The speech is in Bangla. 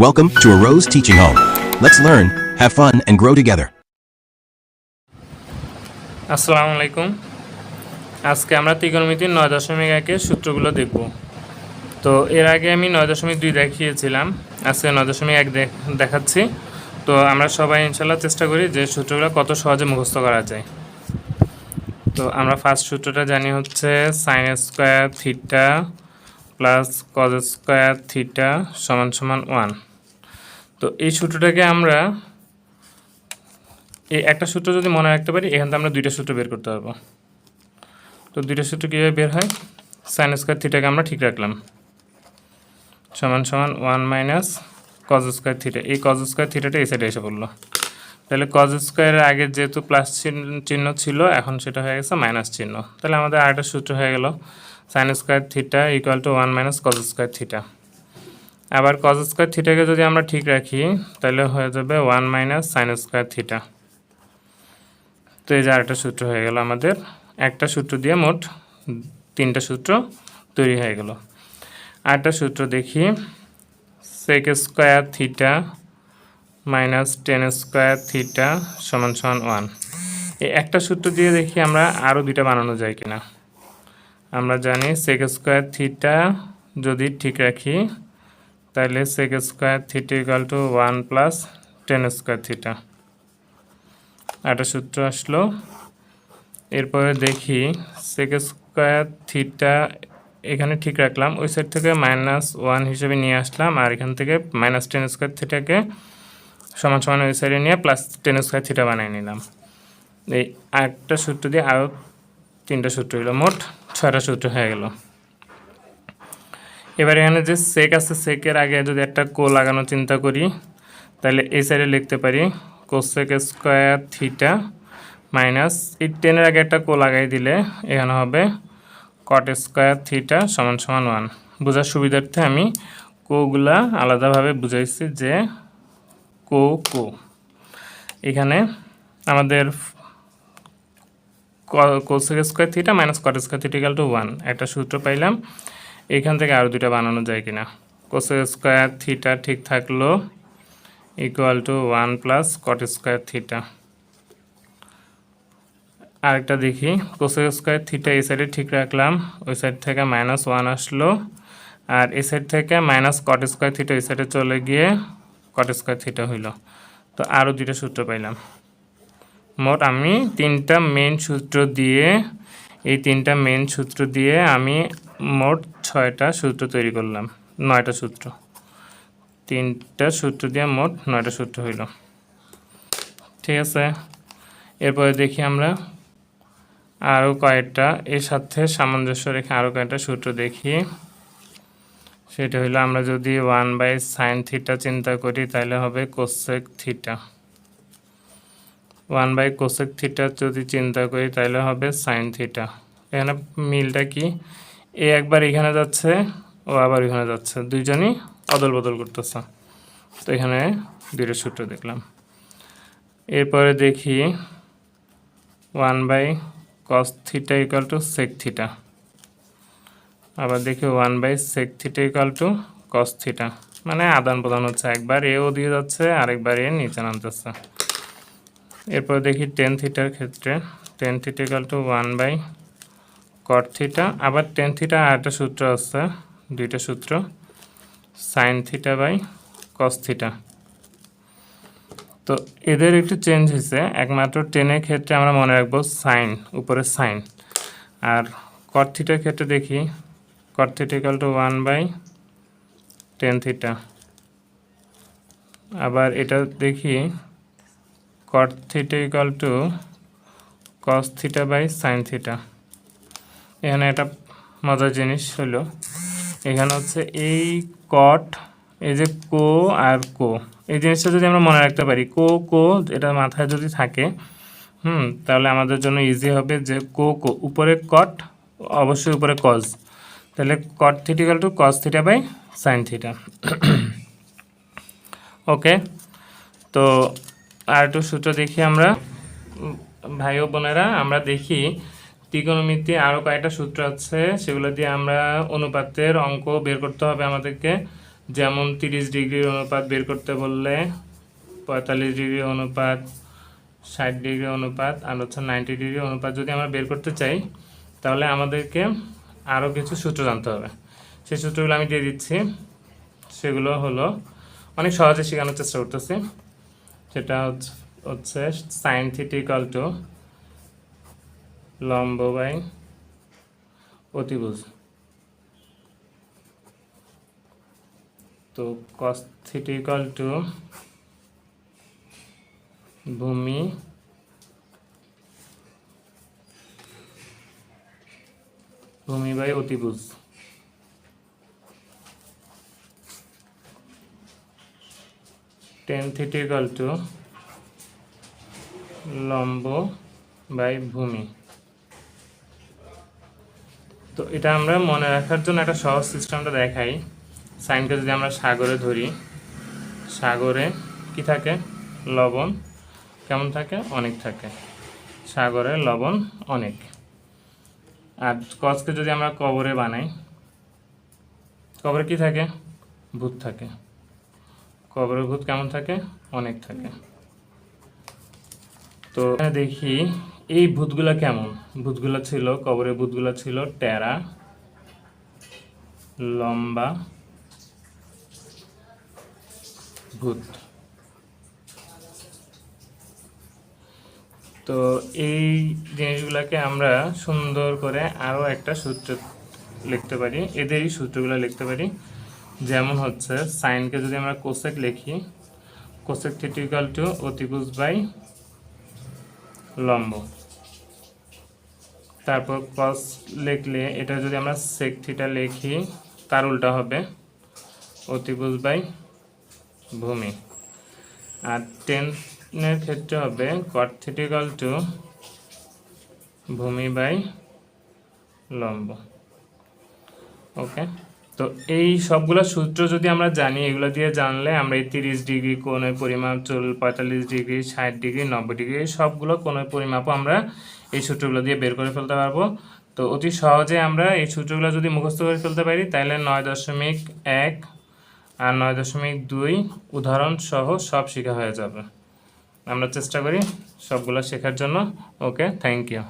Welcome to a Rose Teaching Home. Let's learn, have fun, and grow together. আসসালামু আলাইকুম। আজকে আমরা ত্রিকোণমিতির নয় দশমিক একের সূত্রগুলো দেখব। তো এর আগে আমি নয় দশমিক দুই দেখিয়েছিলাম। আজকে নয় দশমিক এক দেখ- দেখাচ্ছি। তো আমরা সবাই ইনশাল্লাহ চেষ্টা করি যে সূত্রগুলো কত সহজে মুখস্থ করা যায়। তো আমরা ফার্স্ট সূত্রটা জানি হচ্ছে sine square theta plus cos square theta সমান সমান ওয়ান তো এই সূত্রটাকে আমরা এই একটা সূত্র যদি মনে রাখতে পারি, এখান থেকে আমরা দুইটা সূত্র বের করতে পারব। তো দুইটা সূত্র কীভাবে বের হয়? সাইন স্কোয়ার থিটাকে আমরা ঠিক রাখলাম। সমান সমান one minus cos square theta এই কজ স্কোয়ার থিটাটা এই সাইডে এসে পড়ল। তাহলে কজ স্কোয়ারের আগে যেহেতু প্লাস চিহ্ন ছিল, এখন সেটা হয়ে গেছে মাইনাস চিহ্ন। তাহলে আমাদের আরেকটা সূত্র হয়ে গেল। Sine square theta equal to one minus cos square theta আবার কজ স্কোয়ার থিটাকে যদি আমরা ঠিক রাখি, তাহলে হয়ে যাবে one minus sine square theta তো এই যে আরেকটা সূত্র হয়ে গেল আমাদের। একটা সূত্র দিয়ে মোট তিনটা সূত্র তৈরি হয়ে গেল। আরেকটা সূত্র দেখি sec square theta minus tan square theta সমান সমান ওয়ান এই একটা সূত্র দিয়ে দেখি আমরা আরও দুইটা বানানো যায় কিনা। আমরা জানি সেক স্কোয়ার থিটা যদি ঠিক রাখি তাহলে sec square theta equal to one plus tan square theta. একটা সূত্র আসলো। এরপরে দেখি সেক স্কোয়ার থিটা এখানে ঠিক রাখলাম। ওই সাইড থেকে মাইনাস ওয়ান হিসেবে নিয়ে আসলাম আর এখান থেকে মাইনাস টেন স্কোয়ার থিটাকে সমান সমান ওই সাইডে নিয়ে প্লাস টেন স্কোয়ার থিটা বানিয়ে নিলাম। এই একটা সূত্র দিয়ে আরও তিনটা সূত্র হলো। মোট ছয়টা সূত্র হয়ে গেল। এবার এখানে যে সেক আছে সেকের আগে যদি একটা কো লাগানো চিন্তা করি, তাহলে এই সাইডে লিখতে পারি কোসেক স্কোয়ার থিটা মাইনাস এই টেনের আগে একটা কো লাগাই দিলে এখানে হবে কট স্কোয়ার থিটা সমান সমান ওয়ান বোঝার সুবিধার্থে আমি কোগুলা আলাদাভাবে বুঝাইছি যে কো কো এখানে আমাদের cosec square theta minus cot square theta equal to one একটা সূত্র পাইলাম। এখান থেকে আরও দুটা বানানো যায় কিনা। কোসেক স্কোয়ার থিটা ঠিক থাকল equal to one plus cot square theta আরেকটা দেখি কোসেক স্কোয়ার থিটা এই সাইডে ঠিক রাখলাম, ওই সাইড থেকে মাইনাস ওয়ান আসলো, আর এই সাইড থেকে মাইনাস কট স্কোয়ার থিটা এই সাইডে চলে গিয়ে কট স্কোয়ার থিটা হইল। তো আরও দুইটা সূত্র পাইলাম। মোট আমি তিনটা মেন সূত্র দিয়ে এই তিনটা মেন সূত্র দিয়ে আমি মোট ছয়টা সূত্র তৈরি করলাম, নয়টা সূত্র। তিনটা সূত্র দিয়ে মোট নয়টা সূত্র হইল। ঠিক আছে? এরপরে দেখি আমরা আরও কয়েকটা, এর সাথে সামঞ্জস্য রেখে আরও কয়েকটা সূত্র দেখি। সেটা হইল আমরা যদি ওয়ান বাই সাইন থিটা চিন্তা করি, তাহলে হবে cosec theta one by cosec theta যদি চিন্তা করি, তাহলে হবে সাইন থিটা এখানে মিলটা কি? এ একবার এখানে যাচ্ছে, ও আবার এখানে যাচ্ছে। দুইজনই অদল বদল করতেছে। তো এখানে দুইটা সূত্র দেখলাম। এরপরে দেখি one by cos theta equal to sec theta আবার দেখি one by sec theta equal to cos theta মানে আদান প্রদান হচ্ছে। একবার এও দিয়ে যাচ্ছে, আরেকবার এ নিচে নামতেছে। এরপর দেখি টেন থিটার ক্ষেত্রে। Tan theta to one by cot theta আবার টেন থিটা আরেকটা সূত্র আছে, দুইটা সূত্র। Sine theta by cos theta তো এদের একটু চেঞ্জ হয়েছে। একমাত্র টেনের ক্ষেত্রে আমরা মনে রাখব সাইন উপরে সাইন আর কট থিটার ক্ষেত্রে দেখি cot theta to one by tan theta আবার এটা দেখি cot theta equal to cos theta by sine theta এখানে একটা মজার জিনিস হলো, এখানে হচ্ছে এই কট এই যে কো আর কো এই জিনিসটা যদি আমরা মনে রাখতে পারি কো কো এটা মাথায় যদি থাকে, হুম, তাহলে আমাদের জন্য ইজি হবে যে কো কো উপরে কট অবশ্যই উপরে কজ তাহলে cot theta equal to cos theta by sine theta okay তো আর একটু সূত্র দেখি আমরা। ভাই ও বোনেরা, আমরা দেখি ত্রিকোণমিতি আরও কয়েকটা সূত্র আছে, সেগুলো দিয়ে আমরা অনুপাতের অঙ্ক বের করতে হবে আমাদেরকে। যেমন তিরিশ ডিগ্রির অনুপাত বের করতে বললে পঁয়তাল্লিশ ডিগ্রি অনুপাত, ষাট ডিগ্রি অনুপাত, আর হচ্ছে নাইনটি ডিগ্রি অনুপাত যদি আমরা বের করতে চাই, তাহলে আমাদেরকে আরও কিছু সূত্র জানতে হবে। সেই সূত্রগুলো আমি দিয়ে দিচ্ছি। সেগুলো হলো, অনেক সহজে শেখানোর চেষ্টা করতেছি। সেটা হচ্ছে সাইন থিটিক্যাল টু লম্ব বাই অতিভুজ। তো কস থিটিক্যাল টু ভূমি। ভূমি বাই অতিভুজ। টেন থিটিক্যাল টু লম্ব বাই ভূমি। তো এটা আমরা মনে রাখার জন্য একটা সহজ সিস্টেমটা দেখাই। সাইনকে যদি আমরা সাগরে ধরি, সাগরে কি থাকে? লবণ। কেমন থাকে? অনেক থাকে। সাগরে লবণ অনেক। আর কচকে যদি আমরা কবরে বানাই, কবরে কি থাকে? ভূত থাকে। কবরের ভূত কেমন থাকে? অনেক থাকে। তো দেখি, এই ভূতগুলা কেমন? ভূতগুলা ছিল, কবরের ভূতগুলা ছিল টেরা, লম্বা ভূত। তো এই জিনিসগুলোকে আমরা সুন্দর করে আরও একটা সূত্র লিখতে পারি, এদেরই সূত্রগুলো লিখতে পারি। যেমন হচ্ছে সাইনকে যদি আমরা কোসেক লিখি কোসেক থিটিক্যাল টু অতিভুজ বাই লম্ব। তারপর কস লিখলে, এটা যদি আমরা সেক থিটা লিখি, তার উল্টা হবে অতিভুজ বাই ভূমি। আর টেনের ক্ষেত্রে হবে কট থিটিক্যাল টু ভূমি বাই লম্ব। ওকে? তো এই সবগুলো সূত্র যদি আমরা জানি, এগুলো দিয়ে জানলে আমরা এই তিরিশ ডিগ্রি কোণের পরিমাপ, চল, পঁয়তাল্লিশ ডিগ্রি, ষাট ডিগ্রি, নব্বই ডিগ্রি সবগুলো কোণের পরিমাপও আমরা এই সূত্রগুলো দিয়ে বের করে ফেলতে পারব। তো অতি সহজে আমরা এই সূত্রগুলো যদি মুখস্থ করে ফেলতে পারি, তাহলে নয় দশমিক এক আর নয় দশমিক দুই উদাহরণ সহ সব শেখা হয়ে যাবে। আমরা চেষ্টা করি সবগুলো শেখার জন্য। Okay, thank you.